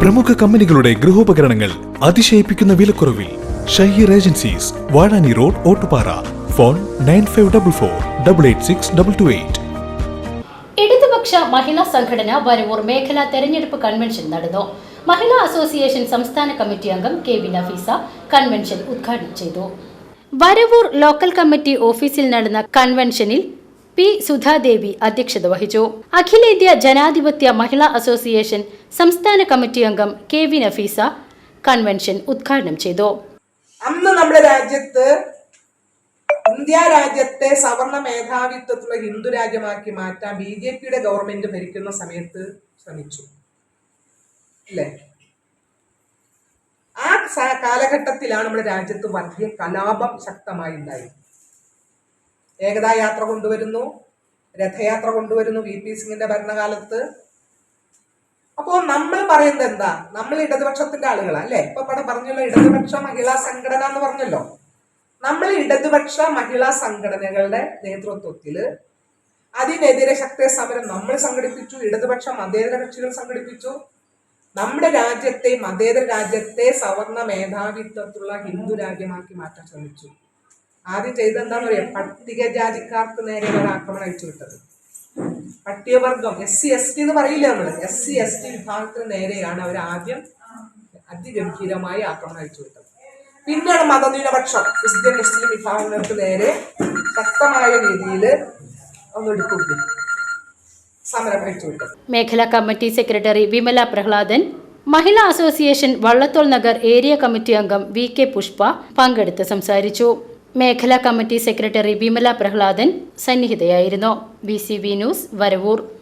പ്രമുഖ കമ്പനികളുടെ ഗൃഹോപകരണങ്ങൾ അതിശയിപ്പിക്കുന്ന വിലക്കുറവിൽ Shaheer agencies Vazhani road Ottupara. Phone nine five double four double eight six double two eight. ഇടതുപക്ഷ മഹിളാ സംഘടന വരവൂർ മേഖലാ തെരഞ്ഞെടുപ്പ് കൺവെൻഷൻ നടന്നു. മഹിളാ അസോസിയേഷൻ സംസ്ഥാന കമ്മിറ്റി അംഗം കെ വി നഫീസ കൺവെൻഷൻ ഉദ്ഘാടനം ചെയ്തു. വരവൂർ ലോക്കൽ കമ്മിറ്റി ഓഫീസിൽ നടന്ന കൺവെൻഷനിൽ പി സുധാദേവി അധ്യക്ഷത വഹിച്ചു. അഖിലേന്ത്യാ ജനാധിപത്യ മഹിളാ അസോസിയേഷൻ സംസ്ഥാന കമ്മിറ്റി അംഗം കെ വി നഫീസ കൺവെൻഷൻ ഉദ്ഘാടനം ചെയ്തു. അന്ന് നമ്മുടെ രാജ്യത്ത് ഇന്ത്യ രാജ്യത്തെ സവർണ മേധാവിത്വത്തിലുള്ള ഹിന്ദു രാജ്യമാക്കി മാറ്റാൻ ബി ജെ പിയുടെ ഗവൺമെന്റ് ഭരിക്കുന്ന സമയത്ത് ശ്രമിച്ചു. അല്ലേ? ആ കാലഘട്ടത്തിലാണ് നമ്മുടെ രാജ്യത്ത് വർഗീയ കലാപം ശക്തമായി ഉണ്ടായത്. ഏകതാ യാത്ര കൊണ്ടുവരുന്നു. രഥയാത്ര കൊണ്ടുവരുന്നു വി പി സിംഗിന്റെ ഭരണകാലത്ത്. അപ്പോ നമ്മൾ പറയുന്നത് എന്താ? നമ്മൾ ഇടതുപക്ഷത്തിന്റെ ആളുകളാ അല്ലെ? ഇപ്പൊ ഇവിടെ പറഞ്ഞല്ലോ ഇടതുപക്ഷ മഹിളാ സംഘടന എന്ന് പറഞ്ഞല്ലോ. നമ്മൾ ഇടതുപക്ഷ മഹിളാ സംഘടനകളുടെ നേതൃത്വത്തിൽ അതിനെതിരെ ശക്തി സമരം നമ്മൾ സംഘടിപ്പിച്ചു ഇടതുപക്ഷ മതേതര കക്ഷികൾ സംഘടിപ്പിച്ചു. നമ്മുടെ രാജ്യത്തെ മതേതര രാജ്യത്തെ സവർണ മേധാവിത്വത്തിലുള്ള ഹിന്ദു രാജ്യമാക്കി മാറ്റാൻ ശ്രമിച്ചു. ആദ്യം ചെയ്തെന്താന്ന് പറയാ പട്ടികജാതിക്കാർക്ക് നേരെയാണ് ആക്രമണം അയച്ചു വിട്ടത്. പട്ടികവർഗം എസ് സി എസ് ടി എന്ന് പറയില്ല നമ്മൾ എസ് സി എസ് ടി വിഭാഗത്തിന് നേരെയാണ് അവർ ആദ്യം അതിഗംഭീരമായി ആക്രമണം അയച്ചു വിട്ടത്. പിന്നെയാണ് മതന്യൂനപക്ഷം. ക്രിസ്ത്യൻ മുസ്ലിം വിഭാഗങ്ങൾക്ക് നേരെ ശക്തമായ രീതിയിൽ ഒന്നെടുക്കുകയും സമരം അയച്ചു വിട്ടത്. മേഖലാ കമ്മിറ്റി സെക്രട്ടറി വിമല പ്രഹ്ലാദൻ മഹിളാ association Vallathol Nagar area committee അംഗം വി കെ പുഷ്പ പങ്കെടുത്ത് സംസാരിച്ചു. മേഖലാ committee secretary Vimala Prahladan സന്നിഹിതയായിരുന്നു. B news Varavoor.